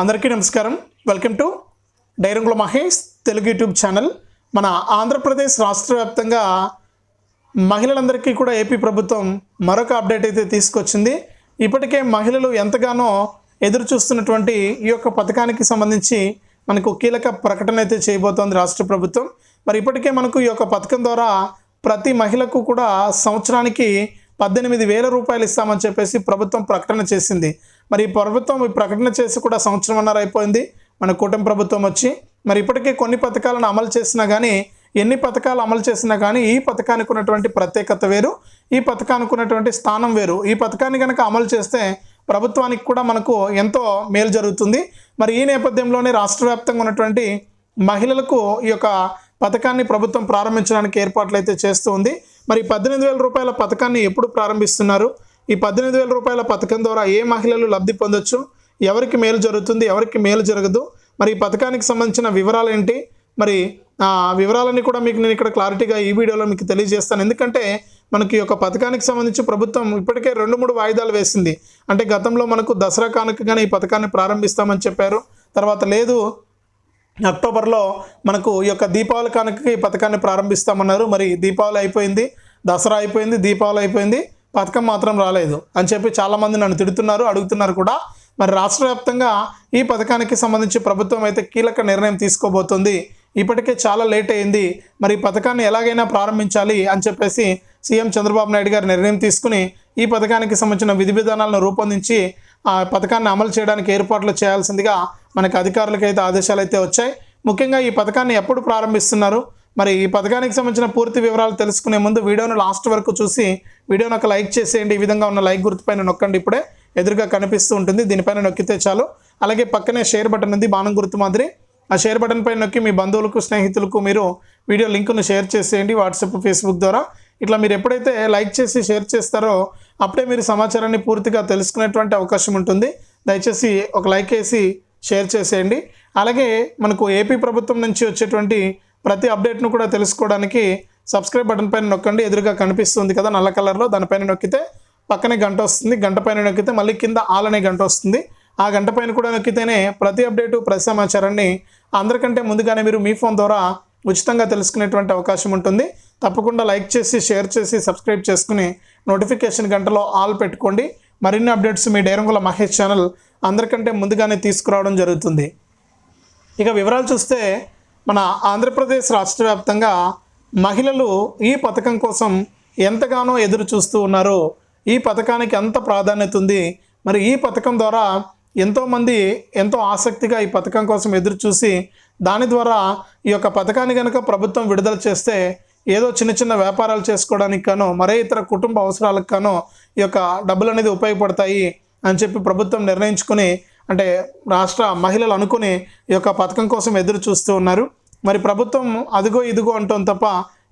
అందరికీ నమస్కారం. Welcome to డైరంగుల మహేష్ తెలుగు యూట్యూబ్ ఛానల్. మన ఆంధ్రప్రదేశ్ రాష్ట్ర వ్యాప్తంగా మహిళలందరికీ కూడా ఏపీ ప్రభుత్వం మరొక అప్డేట్ అయితే తీసుకొచ్చింది. ఇప్పటికే మహిళలు ఎంతగానో ఎదురు చూస్తున్నటువంటి ఈ యొక్క పథకానికి సంబంధించి మనకు కీలక ప్రకటన అయితే చేయబోతోంది రాష్ట్ర ప్రభుత్వం. మరి ఇప్పటికే మనకు ఈ యొక్క పథకం ద్వారా ప్రతి మహిళకు కూడా సంవత్సరానికి పద్దెనిమిది వేల రూపాయలు ఇస్తామని చెప్పేసి ప్రభుత్వం ప్రకటన చేసింది. మరి ఈ ప్రభుత్వం ఈ ప్రకటన చేసి కూడా సంవత్సరంన్నర అయిపోయింది. మన కూటమి ప్రభుత్వం వచ్చి మరి ఇప్పటికే కొన్ని పథకాలను అమలు చేసినా కానీ ఎన్ని పథకాలు అమలు చేసినా కానీ ఈ పథకానికి ఉన్నటువంటి ప్రత్యేకత వేరు ఈ పథకానికి ఉన్నటువంటి స్థానం వేరు. ఈ పథకాన్ని కనుక అమలు చేస్తే ప్రభుత్వానికి కూడా మనకు ఎంతో మేలు జరుగుతుంది. మరి ఈ నేపథ్యంలోనే రాష్ట్ర వ్యాప్తంగా ఉన్నటువంటి మహిళలకు ఈ యొక్క పథకాన్ని ప్రభుత్వం ప్రారంభించడానికి ఏర్పాట్లు అయితే చేస్తూ ఉంది. మరి పద్దెనిమిది వేల రూపాయల పథకాన్ని ఎప్పుడు ప్రారంభిస్తున్నారు? ఈ పద్దెనిమిది వేల రూపాయల పథకం ద్వారా ఏ మహిళలు లబ్ధి పొందొచ్చు? ఎవరికి మేలు జరుగుతుంది? ఎవరికి మేలు జరగదు? మరి ఈ పథకానికి సంబంధించిన వివరాలు ఏంటి? మరి ఆ వివరాలన్నీ కూడా మీకు నేను ఇక్కడ క్లారిటీగా ఈ వీడియోలో మీకు తెలియజేస్తాను. ఎందుకంటే మనకి ఈ యొక్క పథకానికి సంబంధించి ప్రభుత్వం ఇప్పటికే రెండు మూడు వాయిదాలు వేసింది. అంటే గతంలో మనకు దసరా కానుకగానే ఈ పథకాన్ని ప్రారంభిస్తామని చెప్పారు. తర్వాత లేదు అక్టోబర్లో మనకు ఈ యొక్క దీపావళి కానుకకి ఈ పథకాన్ని ప్రారంభిస్తామన్నారు. మరి దీపావళి అయిపోయింది దసరా అయిపోయింది దీపావళి అయిపోయింది పథకం మాత్రం రాలేదు అని చెప్పి చాలామంది నన్ను తిడుతున్నారు అడుగుతున్నారు కూడా. మరి రాష్ట్ర వ్యాప్తంగా ఈ పథకానికి సంబంధించి ప్రభుత్వం అయితే కీలక నిర్ణయం తీసుకోబోతుంది. ఇప్పటికే చాలా లేట్ అయింది. మరి ఈ పథకాన్ని ఎలాగైనా ప్రారంభించాలి అని చెప్పేసి సీఎం చంద్రబాబు నాయుడు గారు నిర్ణయం తీసుకుని ఈ పథకానికి సంబంధించిన విధి విధానాలను రూపొందించి ఆ పథకాన్ని అమలు చేయడానికి ఏర్పాట్లు చేయాల్సిందిగా మనకు అధికారులకైతే అయితే ఆదేశాలు అయితే వచ్చాయి. ముఖ్యంగా ఈ పథకాన్ని ఎప్పుడు ప్రారంభిస్తున్నారు? మరి ఈ పథకానికి సంబంధించిన పూర్తి వివరాలు తెలుసుకునే ముందు వీడియోను లాస్ట్ వరకు చూసి వీడియోను ఒక లైక్ చేసేయండి. ఈ విధంగా ఉన్న లైక్ గుర్తుపైన నొక్కండి. ఇప్పుడే ఎదురుగా కనిపిస్తూ ఉంటుంది. దీనిపైన నొక్కితే చాలు. అలాగే పక్కనే షేర్ బటన్ ఉంది. బాణం గుర్తు మాదిరి. ఆ షేర్ బటన్ పైన నొక్కి మీ బంధువులకు స్నేహితులకు మీరు వీడియో లింకును షేర్ చేసేయండి. వాట్సాప్ ఫేస్బుక్ ద్వారా ఇట్లా మీరు ఎప్పుడైతే లైక్ చేసి షేర్ చేస్తారో అప్పుడే మీరు సమాచారాన్ని పూర్తిగా తెలుసుకునేటువంటి అవకాశం ఉంటుంది. దయచేసి ఒక లైక్ వేసి షేర్ చేసేయండి. అలాగే మనకు ఏపీ ప్రభుత్వం నుంచి వచ్చేటువంటి ప్రతి అప్డేట్ను కూడా తెలుసుకోవడానికి సబ్స్క్రైబ్ బటన్ పైన నొక్కండి. ఎదురుగా కనిపిస్తుంది కదా నల్ల కలర్లో దానిపైన నొక్కితే పక్కనే గంట వస్తుంది. గంట పైన నొక్కితే మళ్ళీ కింద ఆల్ అనే గంట వస్తుంది. ఆ గంట పైన కూడా నొక్కితేనే ప్రతి అప్డేటు ప్రతి సమాచారాన్ని అందరికంటే ముందుగానే మీరు మీ ఫోన్ ద్వారా ఉచితంగా తెలుసుకునేటువంటి అవకాశం ఉంటుంది. తప్పకుండా లైక్ చేసి షేర్ చేసి సబ్స్క్రైబ్ చేసుకుని నోటిఫికేషన్ గంటలో ఆల్ పెట్టుకోండి. మరిన్ని అప్డేట్స్ మీ డేరంగుల మహేష్ ఛానల్ అందరికంటే ముందుగానే తీసుకురావడం జరుగుతుంది. ఇక వివరాలు చూస్తే మన ఆంధ్రప్రదేశ్ రాష్ట్ర వ్యాప్తంగా మహిళలు ఈ పథకం కోసం ఎంతగానో ఎదురు చూస్తూ ఉన్నారు. ఈ పథకానికి ఎంత ప్రాధాన్యత ఉంది? మరి ఈ పథకం ద్వారా ఎంతోమంది ఎంతో ఆసక్తిగా ఈ పథకం కోసం ఎదురు చూసి దాని ద్వారా ఈ యొక్క పథకాన్ని కనుక ప్రభుత్వం విడుదల చేస్తే ఏదో చిన్న చిన్న వ్యాపారాలు చేసుకోవడానికి కానో మరే ఇతర కుటుంబ అవసరాలకు కానో ఈ యొక్క డబ్బులు అనేది ఉపయోగపడతాయి అని చెప్పి ప్రభుత్వం నిర్ణయించుకుని అంటే రాష్ట్ర మహిళలు అనుకుని ఈ యొక్క పథకం కోసం ఎదురు చూస్తూ ఉన్నారు. మరి ప్రభుత్వం అదిగో ఇదిగో అంటుంది తప్ప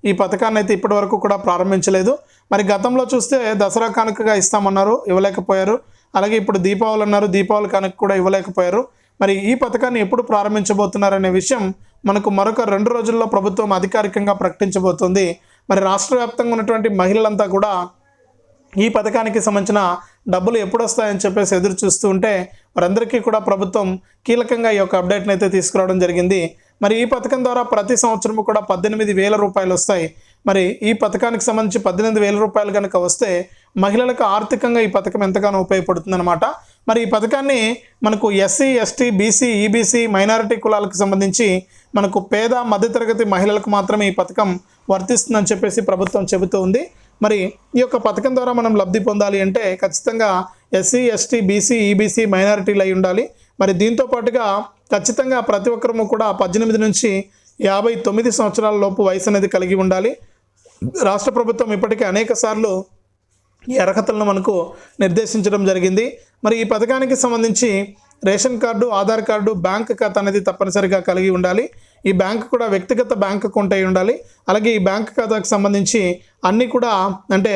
ఈ పథకాన్ని అయితే ఇప్పటి వరకు కూడా ప్రారంభించలేదు. మరి గతంలో చూస్తే దసరా కానుకగా ఇస్తామన్నారు ఇవ్వలేకపోయారు. అలాగే ఇప్పుడు దీపావళి అన్నారు దీపావళి కానుక కూడా ఇవ్వలేకపోయారు. మరి ఈ పథకాన్ని ఎప్పుడు ప్రారంభించబోతున్నారనే విషయం మనకు మరొక రెండు రోజుల్లో ప్రభుత్వం అధికారికంగా ప్రకటించబోతుంది. మరి రాష్ట్ర వ్యాప్తంగా ఉన్నటువంటి మహిళలంతా కూడా ఈ పథకానికి సంబంధించిన డబ్బులు ఎప్పుడు వస్తాయని చెప్పేసి ఎదురు చూస్తూ ఉంటే వారందరికీ కూడా ప్రభుత్వం కీలకంగా ఈ యొక్క అప్డేట్ని అయితే తీసుకురావడం జరిగింది. మరి ఈ పథకం ద్వారా ప్రతి సంవత్సరం కూడా పద్దెనిమిది వేల రూపాయలు వస్తాయి మరి ఈ పథకానికి సంబంధించి పద్దెనిమిది వేల రూపాయలు కనుక వస్తే మహిళలకు ఆర్థికంగా ఈ పథకం ఎంతగానో ఉపయోగపడుతుందన్నమాట. మరి ఈ పథకాన్ని మనకు SC ST BC EBC minority కులాలకు సంబంధించి మనకు పేద మధ్యతరగతి మహిళలకు మాత్రమే ఈ పథకం వర్తిస్తుందని చెప్పేసి ప్రభుత్వం చెబుతూ ఉంది. మరి ఈ యొక్క పథకం ద్వారా మనం లబ్ధి పొందాలి అంటే ఖచ్చితంగా ఎస్సీ ఎస్టీ బీసీ ఈబీసీ మైనారిటీలు అయి ఉండాలి. మరి దీంతో పాటుగా ఖచ్చితంగా ప్రతి ఒక్కరము కూడా పద్దెనిమిది నుంచి యాభై తొమ్మిది సంవత్సరాల లోపు వయసు అనేది కలిగి ఉండాలి. రాష్ట్ర ప్రభుత్వం ఇప్పటికే అనేక సార్లు ఈ అర్హతలను మనకు నిర్దేశించడం జరిగింది. మరి ఈ పథకానికి సంబంధించి ration card Aadhaar card bank ఖాతా అనేది తప్పనిసరిగా కలిగి ఉండాలి. ఈ బ్యాంక్ కూడా వ్యక్తిగత బ్యాంక్ అకౌంట్ అయి ఉండాలి. అలాగే ఈ బ్యాంక్ ఖాతాకు సంబంధించి అన్నీ కూడా అంటే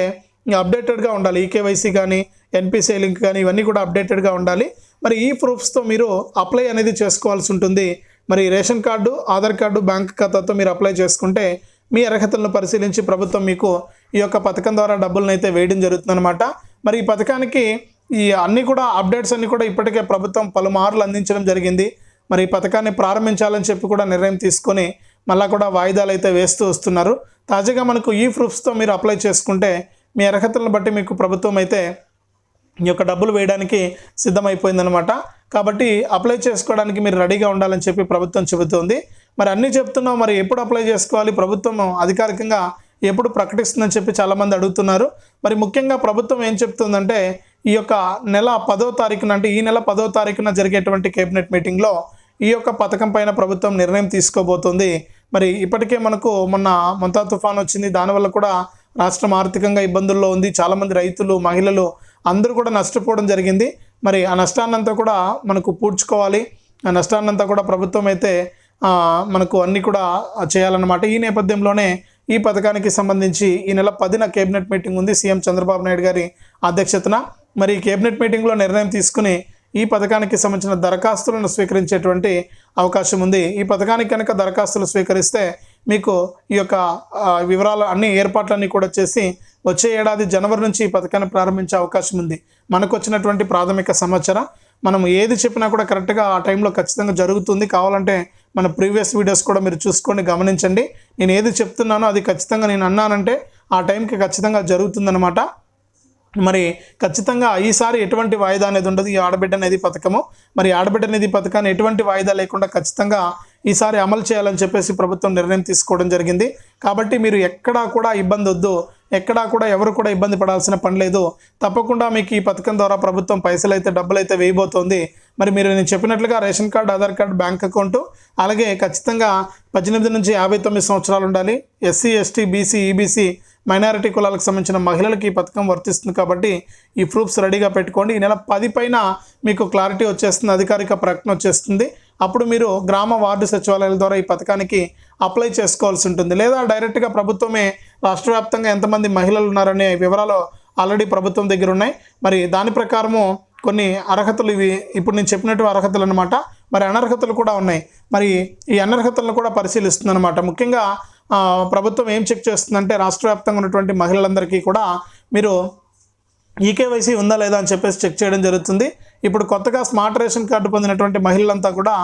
అప్డేటెడ్గా ఉండాలి. ఈకేవైసీ కానీ ఎన్పిసిఐ లింక్ కానీ ఇవన్నీ కూడా అప్డేటెడ్గా ఉండాలి. మరి ఈ ప్రూఫ్స్తో మీరు అప్లై అనేది చేసుకోవాల్సి ఉంటుంది. మరి ration card Aadhaar card bank ఖాతాతో మీరు అప్లై చేసుకుంటే మీ అర్హతలను పరిశీలించి ప్రభుత్వం మీకు ఈ యొక్క పథకం ద్వారా డబ్బులను అయితే వేయడం జరుగుతుందన్నమాట. మరి ఈ పథకానికి ఈ అన్ని కూడా అప్డేట్స్ అన్నీ కూడా ఇప్పటికే ప్రభుత్వం పలుమార్లు అందించడం జరిగింది. మరి ఈ పథకాన్ని ప్రారంభించాలని చెప్పి కూడా నిర్ణయం తీసుకొని మళ్ళా కూడా వాయిదాలు అయితే వేస్తూ వస్తున్నారు. తాజాగా మనకు ఈ ప్రూఫ్స్తో మీరు అప్లై చేసుకుంటే మీ అర్హతలను బట్టి మీకు ప్రభుత్వం అయితే ఈ యొక్క డబ్బులు వేయడానికి సిద్ధమైపోయిందనమాట కాబట్టి అప్లై చేసుకోవడానికి మీరు రెడీగా ఉండాలని చెప్పి ప్రభుత్వం చెబుతోంది. మరి అన్నీ చెప్తున్నాం మరి ఎప్పుడు అప్లై చేసుకోవాలి? ప్రభుత్వం అధికారికంగా ఎప్పుడు ప్రకటిస్తుందని చెప్పి చాలామంది అడుగుతున్నారు. మరి ముఖ్యంగా ప్రభుత్వం ఏం చెప్తుందంటే ఈ యొక్క నెల పదో తారీఖున అంటే ఈ నెల పదో తారీఖున జరిగేటువంటి కేబినెట్ మీటింగ్లో ఈ యొక్క పథకం పైన ప్రభుత్వం నిర్ణయం తీసుకోబోతుంది. మరి ఇప్పటికే మనకు మొన్న మంతా తుఫాన్ వచ్చింది. దానివల్ల కూడా రాష్ట్రం ఆర్థికంగా ఇబ్బందుల్లో ఉంది. చాలామంది రైతులు మహిళలు అందరూ కూడా నష్టపోవడం జరిగింది. మరి ఆ నష్టాన్నంతా కూడా మనకు పూడ్చుకోవాలి. ఆ నష్టాన్నంతా కూడా ప్రభుత్వం అయితే మనకు అన్నీ కూడా చేయాలన్నమాట. ఈ నేపథ్యంలోనే ఈ పథకానికి సంబంధించి ఈ నెల పదిన కేబినెట్ మీటింగ్ ఉంది. సీఎం చంద్రబాబు నాయుడు గారి అధ్యక్షతన. మరి ఈ కేబినెట్ మీటింగ్లో నిర్ణయం తీసుకుని ఈ పథకానికి సంబంధించిన దరఖాస్తులను స్వీకరించేటువంటి అవకాశం ఉంది. ఈ పథకానికి కనుక దరఖాస్తులు స్వీకరిస్తే మీకు ఈ యొక్క వివరాలు అన్ని ఏర్పాట్లన్నీ కూడా చేసి వచ్చే ఏడాది జనవరి నుంచి ఈ పథకాన్ని ప్రారంభించే అవకాశం ఉంది. మనకు వచ్చినటువంటి ప్రాథమిక సమాచారం. మనం ఏది చెప్పినా కూడా కరెక్ట్గా ఆ టైంలో ఖచ్చితంగా జరుగుతుంది. కావాలంటే మన ప్రీవియస్ వీడియోస్ కూడా మీరు చూసుకొని గమనించండి. నేను ఏది చెప్తున్నానో అది ఖచ్చితంగా నేను అన్నానంటే ఆ టైంకి ఖచ్చితంగా జరుగుతుందనమాట మరి ఖచ్చితంగా ఈసారి ఎటువంటి వాయిదా అనేది ఉండదు. ఈ ఆడబిడ్డ నిధి పథకము. మరి ఆడబిడ్డ నిధి పథకాన్ని ఎటువంటి వాయిదా లేకుండా ఖచ్చితంగా ఈసారి అమలు చేయాలని చెప్పేసి ప్రభుత్వం నిర్ణయం తీసుకోవడం జరిగింది. కాబట్టి మీరు ఎక్కడా కూడా ఇబ్బంది వద్దు. ఎక్కడా కూడా ఎవరు కూడా ఇబ్బంది పడాల్సిన పని లేదు. తప్పకుండా మీకు ఈ పథకం ద్వారా ప్రభుత్వం పైసలు అయితే డబ్బులు అయితే వేయబోతోంది. మరి మీరు నేను చెప్పినట్లుగా ration card Aadhaar card bank account అలాగే ఖచ్చితంగా పద్దెనిమిది నుంచి యాభై తొమ్మిది సంవత్సరాలు ఉండాలి. SC ST BC EBC minority కులాలకు సంబంధించిన మహిళలకు ఈ పథకం వర్తిస్తుంది కాబట్టి ఈ ప్రూఫ్స్ రెడీగా పెట్టుకోండి. ఈ నెల పది పైన మీకు క్లారిటీ వచ్చేస్తుంది అధికారిక ప్రకటన వచ్చేస్తుంది. అప్పుడు మీరు గ్రామ వార్డు సచివాలయాల ద్వారా ఈ పథకానికి అప్లై చేసుకోవాల్సి ఉంటుంది. లేదా డైరెక్ట్గా ప్రభుత్వమే రాష్ట్ర వ్యాప్తంగా ఎంతమంది మహిళలు ఉన్నారనే వివరాలు ఆల్రెడీ ప్రభుత్వం దగ్గర ఉన్నాయి. మరి దాని ప్రకారము కొన్ని అర్హతలు ఇవి ఇప్పుడు నేను చెప్పినట్టు అర్హతలు అనమాట మరి అనర్హతలు కూడా ఉన్నాయి. మరి ఈ అనర్హతలను కూడా పరిశీలిస్తుంది అనమాట ముఖ్యంగా ప్రభుత్వం ఏం చెక్ చేస్తుందంటే రాష్ట్ర వ్యాప్తంగా ఉన్నటువంటి మహిళలందరికీ కూడా మీరు ఈకేవైసీ ఉందా లేదా అని చెప్పేసి చెక్ చేయడం జరుగుతుంది. ఇప్పుడు కొత్తగా స్మార్ట్ రేషన్ కార్డు పొందినటువంటి మహిళలంతా కూడా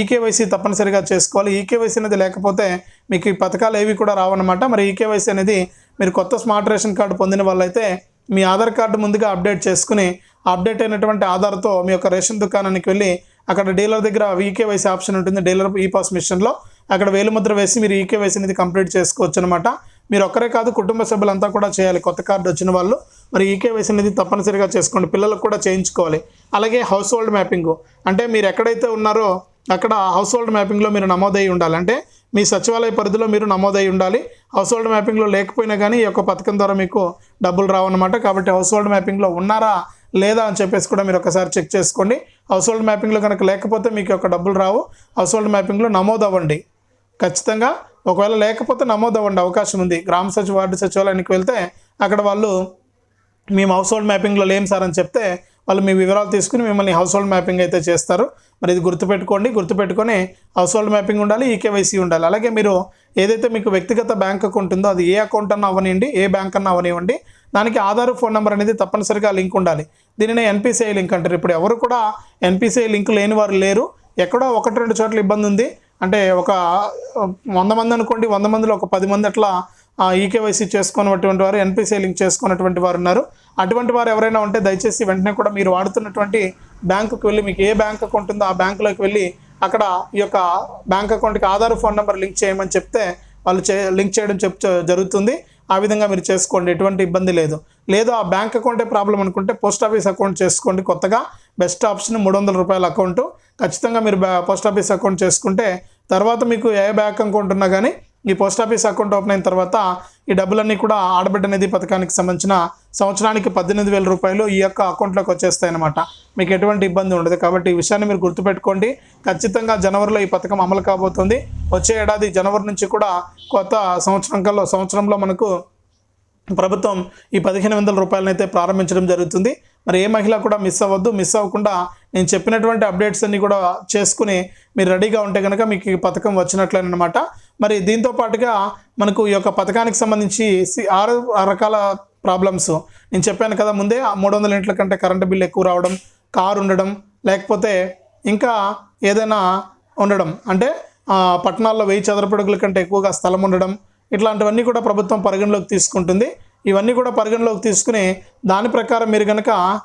ఈకేవైసీ తప్పనిసరిగా చేసుకోవాలి. ఈకేవైసీ అనేది లేకపోతే మీకు ఈ పథకాలు ఏవి కూడా రావన్నమాట. మరి ఈకేవైసీ అనేది మీరు కొత్త స్మార్ట్ రేషన్ కార్డు పొందిన వాళ్ళైతే మీ ఆధార్ కార్డు ముందుగా అప్డేట్ చేసుకుని అప్డేట్ అయినటువంటి ఆధార్తో మీ యొక్క రేషన్ దుకాణానికి వెళ్ళి అక్కడ డీలర్ దగ్గర ఈకేవైసీ ఆప్షన్ ఉంటుంది. డీలర్ ఈ పాస్ మిషన్లో అక్కడ వేలుముద్ర వేసి మీరు ఈకేవైసీ అనేది కంప్లీట్ చేసుకోవచ్చు అనమాట మీరు ఒక్కరే కాదు కుటుంబ సభ్యులంతా కూడా చేయాలి. కొత్త కార్డు వచ్చిన వాళ్ళు మరి ఈకేవైసీ అనేది తప్పనిసరిగా చేసుకోండి. పిల్లలకు కూడా చేయించుకోవాలి. అలాగే హౌస్ హోల్డ్ మ్యాపింగ్ అంటే మీరు ఎక్కడైతే ఉన్నారో అక్కడ హౌస్ హోల్డ్ మ్యాపింగ్లో మీరు నమోదై ఉండాలి. అంటే మీ సచివాలయ పరిధిలో మీరు నమోదై ఉండాలి. హౌస్ హోల్డ్ మ్యాపింగ్లో లేకపోయినా కానీ ఈ యొక్క పథకం ద్వారా మీకు డబ్బులు రావన్నమాట. కాబట్టి హౌస్ హోల్డ్ మ్యాపింగ్లో ఉన్నారా లేదా అని చెప్పేసి కూడా మీరు ఒకసారి చెక్ చేసుకోండి. హౌస్ హోల్డ్ మ్యాపింగ్లో కనుక లేకపోతే మీకు యొక్క డబ్బులు రావు. హౌస్ హోల్డ్ మ్యాపింగ్లో నమోదు అవ్వండి ఖచ్చితంగా ఒకవేళ లేకపోతే నమోదు అవ్వండి అవకాశం ఉంది. గ్రామ సచివ వార్డు సచివాలయానికి వెళ్తే అక్కడ వాళ్ళు మేము హౌస్ హోల్డ్ మ్యాపింగ్లో లేం సార్ అని చెప్తే వాళ్ళు మీ వివరాలు తీసుకుని మిమ్మల్ని హౌస్ హోల్డ్ మ్యాపింగ్ అయితే చేస్తారు. మరి ఇది గుర్తుపెట్టుకోండి. గుర్తుపెట్టుకొని హౌస్ హోల్డ్ మ్యాపింగ్ ఉండాలి ఈకేవైసీ ఉండాలి. అలాగే మీరు ఏదైతే మీకు వ్యక్తిగత బ్యాంక్ అకౌంట్ ఉందో అది ఏ అకౌంట్ అన్నా అవనివ్వండి ఏ బ్యాంక్ అన్న అవనివ్వండి దానికి ఆధార్ ఫోన్ నెంబర్ అనేది తప్పనిసరిగా లింక్ ఉండాలి. దీనినే ఎన్పిసిఐ లింక్ అంటారు. ఇప్పుడు ఎవరు కూడా ఎన్పిసిఐ లింక్ లేని వారు లేరు. ఎక్కడో ఒకటి రెండు చోట్ల ఇబ్బంది ఉంది. అంటే ఒక వంద మంది అనుకోండి వంద మందిలో ఒక పది మంది అట్లా ఈకేవైసీ చేసుకున్నటువంటి వారు ఎన్పిసిఐ లింక్ చేసుకున్నటువంటి వారు ఉన్నారు. అటువంటి వారు ఎవరైనా ఉంటే దయచేసి వెంటనే కూడా మీరు వాడుతున్నటువంటి బ్యాంకుకి వెళ్ళి మీకు ఏ బ్యాంక్ అకౌంట్ ఉందో ఆ బ్యాంకులోకి వెళ్ళి అక్కడ ఈ యొక్క బ్యాంక్ అకౌంట్కి ఆధార్ ఫోన్ నెంబర్ లింక్ చేయమని చెప్తే వాళ్ళు చే లింక్ చేయడం చెప్ జరుగుతుంది. ఆ విధంగా మీరు చేసుకోండి ఎటువంటి ఇబ్బంది లేదు. లేదు ఆ బ్యాంక్ అకౌంటే ప్రాబ్లం అనుకుంటే పోస్ట్ ఆఫీస్ అకౌంట్ చేసుకోండి కొత్తగా. బెస్ట్ ఆప్షన్ మూడు వందల రూపాయల అకౌంట్ ఖచ్చితంగా మీరు పోస్ట్ ఆఫీస్ అకౌంట్ చేసుకుంటే తర్వాత మీకు ఏ బ్యాంక్ అకౌంట్ ఉన్నా కానీ ఈ పోస్ట్ ఆఫీస్ అకౌంట్ ఓపెన్ అయిన తర్వాత ఈ డబ్బులన్నీ కూడా ఆడబిడ్డ నిధి పథకానికి సంబంధించిన సంవత్సరానికి పద్దెనిమిది వేల రూపాయలు ఈ యొక్క అకౌంట్లోకి వచ్చేస్తాయి అనమాట మీకు ఎటువంటి ఇబ్బంది ఉండదు. కాబట్టి ఈ విషయాన్ని మీరు గుర్తుపెట్టుకోండి. ఖచ్చితంగా జనవరిలో ఈ పథకం అమలు కాబోతుంది. వచ్చే ఏడాది జనవరి నుంచి కూడా కొత్త సంవత్సరం కల్లా సంవత్సరంలో మనకు ప్రభుత్వం ఈ పదిహేను వందల రూపాయలను అయితే ప్రారంభించడం జరుగుతుంది. మరి ఏ మహిళ కూడా మిస్ అవ్వద్దు. మిస్ అవ్వకుండా నేను చెప్పినటువంటి అప్డేట్స్ అన్నీ కూడా చేసుకుని మీరు రెడీగా ఉంటే కనుక మీకు ఈ పథకం వచ్చినట్లేనమాట మరి దీంతో పాటుగా మనకు ఈ యొక్క పథకానికి సంబంధించి సి- ఆరు రకాల ప్రాబ్లమ్స్. నేను చెప్పాను కదా ముందే మూడు వందల ఇంట్ల కంటే కరెంటు బిల్ ఎక్కువ రావడం కారు ఉండడం లేకపోతే ఇంకా ఏదైనా ఉండడం. అంటే పట్టణాల్లో వెయ్యి చదరపడుగుల కంటే ఎక్కువగా స్థలం ఉండడం ఇట్లాంటివన్నీ కూడా ప్రభుత్వం పరిగణలోకి తీసుకుంటుంది. ఇవన్నీ కూడా పరిగణలోకి తీసుకుని దాని ప్రకారం మీరు కనుక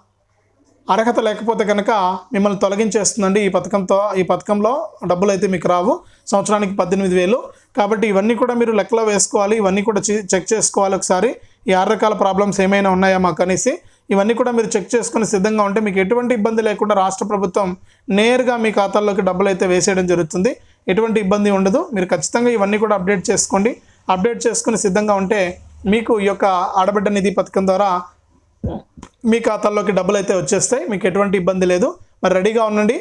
అర్హత లేకపోతే కనుక మిమ్మల్ని తొలగించేస్తుందండి ఈ పథకంతో ఈ పథకంలో డబ్బులు అయితే మీకు రావు. సంవత్సరానికి పద్దెనిమిది వేలు. కాబట్టి ఇవన్నీ కూడా మీరు లెక్కలో వేసుకోవాలి. ఇవన్నీ కూడా చెక్ చేసుకోవాలి ఒకసారి. ఈ ఆరు రకాల ప్రాబ్లమ్స్ ఏమైనా ఉన్నాయా మాకు అనేసి. ఇవన్నీ కూడా మీరు చెక్ చేసుకుని సిద్ధంగా ఉంటే మీకు ఎటువంటి ఇబ్బంది లేకుండా రాష్ట్ర ప్రభుత్వం నేరుగా మీ ఖాతాల్లోకి డబ్బులు అయితే వేసేయడం జరుగుతుంది. ఎటువంటి ఇబ్బంది ఉండదు. మీరు ఖచ్చితంగా ఇవన్నీ కూడా అప్డేట్ చేసుకోండి. అప్డేట్ చేసుకుని సిద్ధంగా ఉంటే మీకు ఈ యొక్క ఆడబిడ్డ నిధి పథకం ద్వారా మీ ఖాతాల్లోకి డబ్బులు అయితే వచ్చేస్తాయి మీకు ఎటువంటి ఇబ్బంది లేదు. మరి రెడీగా ఉండండి.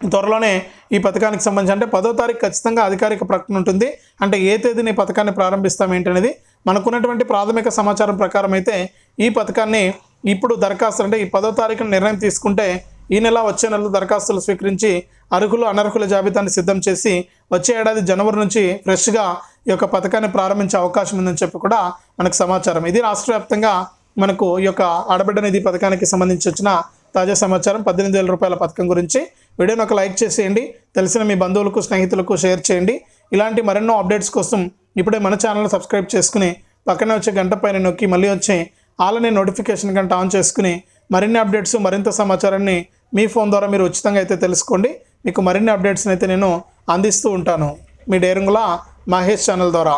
త్వరలోనే ఈ పథకానికి సంబంధించి అంటే పదో తారీఖు ఖచ్చితంగా అధికారిక ప్రకటన ఉంటుంది. అంటే ఏ తేదీని ఈ పథకాన్ని ప్రారంభిస్తాం ఏంటనేది మనకున్నటువంటి ప్రాథమిక సమాచారం ప్రకారం అయితే ఈ పథకాన్ని ఇప్పుడు దరఖాస్తు అంటే ఈ పదో తారీఖున నిర్ణయం తీసుకుంటే ఈ నెల వచ్చే నెల దరఖాస్తులు స్వీకరించి అర్హులు అనర్హుల జాబితాను సిద్ధం చేసి వచ్చే ఏడాది జనవరి నుంచి ఫ్రెష్గా ఈ యొక్క పథకాన్ని ప్రారంభించే అవకాశం ఉందని చెప్పి కూడా మనకు సమాచారం. ఇది రాష్ట్ర వ్యాప్తంగా మనకు ఈ యొక్క ఆడబిడ్డ నిధి పథకానికి సంబంధించి వచ్చిన తాజా సమాచారం పద్దెనిమిది వేల రూపాయల పథకం గురించి వీడియోని ఒక లైక్ చేసేయండి. తెలిసిన మీ బంధువులకు స్నేహితులకు షేర్ చేయండి. ఇలాంటి మరెన్నో అప్డేట్స్ కోసం ఇప్పుడే మన ఛానల్ని సబ్స్క్రైబ్ చేసుకుని పక్కనే వచ్చే గంట పైన నొక్కి మళ్ళీ వచ్చే ఆలనే నోటిఫికేషన్ గంట ఆన్ చేసుకుని మరిన్ని అప్డేట్స్ మరింత సమాచారాన్ని మీ ఫోన్ ద్వారా మీరు ఉచితంగా అయితే తెలుసుకోండి. మీకు మరిన్ని అప్డేట్స్ని అయితే నేను అందిస్తూ ఉంటాను. మీ డేరింగుల మహేష్ ఛానల్ ద్వారా.